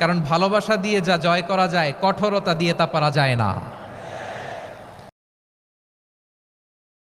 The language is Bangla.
কারণ ভালোবাসা দিয়ে যা জয় করা যায় কঠোরতা দিয়ে তা পারা যায় না।